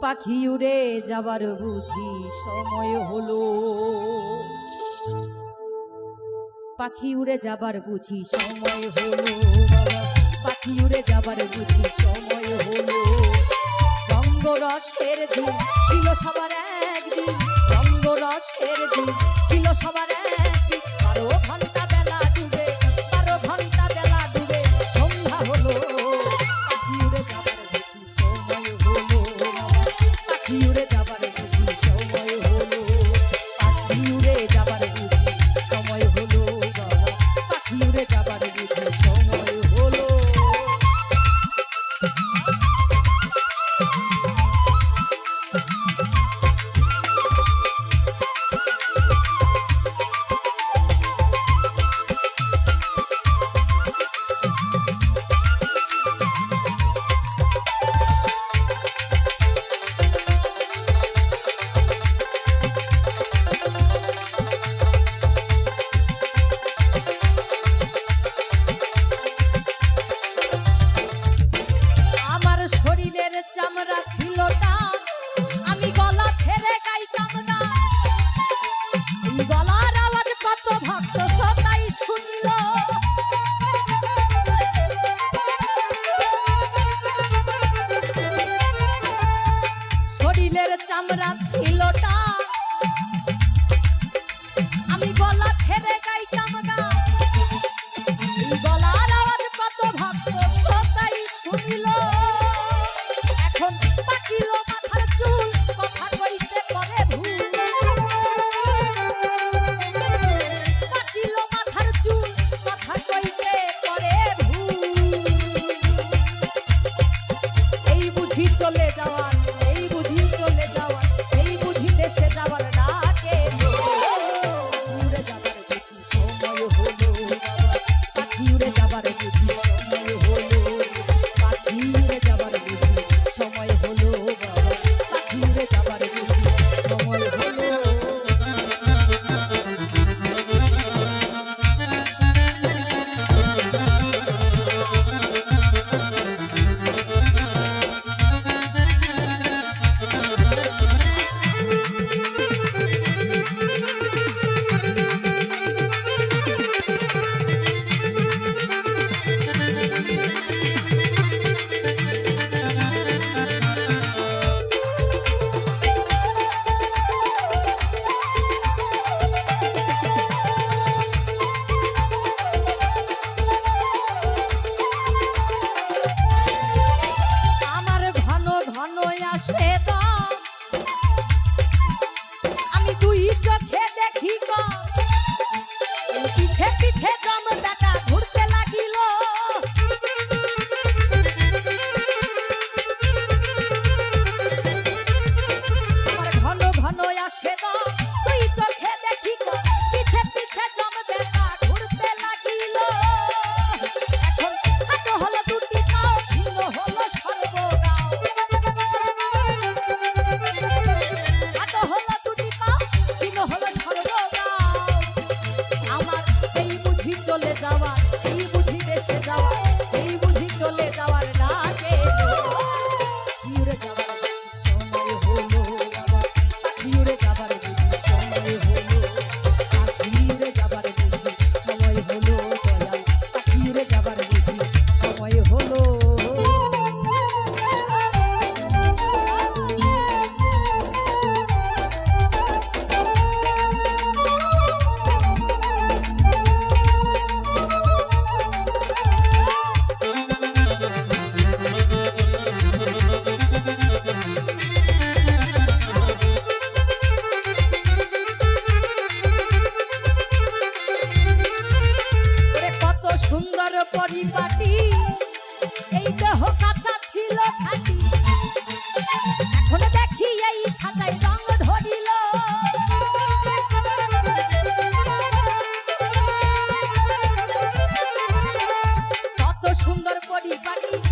পাখি উড়ে যাবার বুঝি সময় হলো। পাখি উড়ে যাবার বুঝি সময় হলো। পাখি উড়ে যাবার বুঝি সময় হলো। রঙ্গরসের দিন ছিল সবার চামড়া ছিল টা পিঠে সুন্দর পরিপাটি।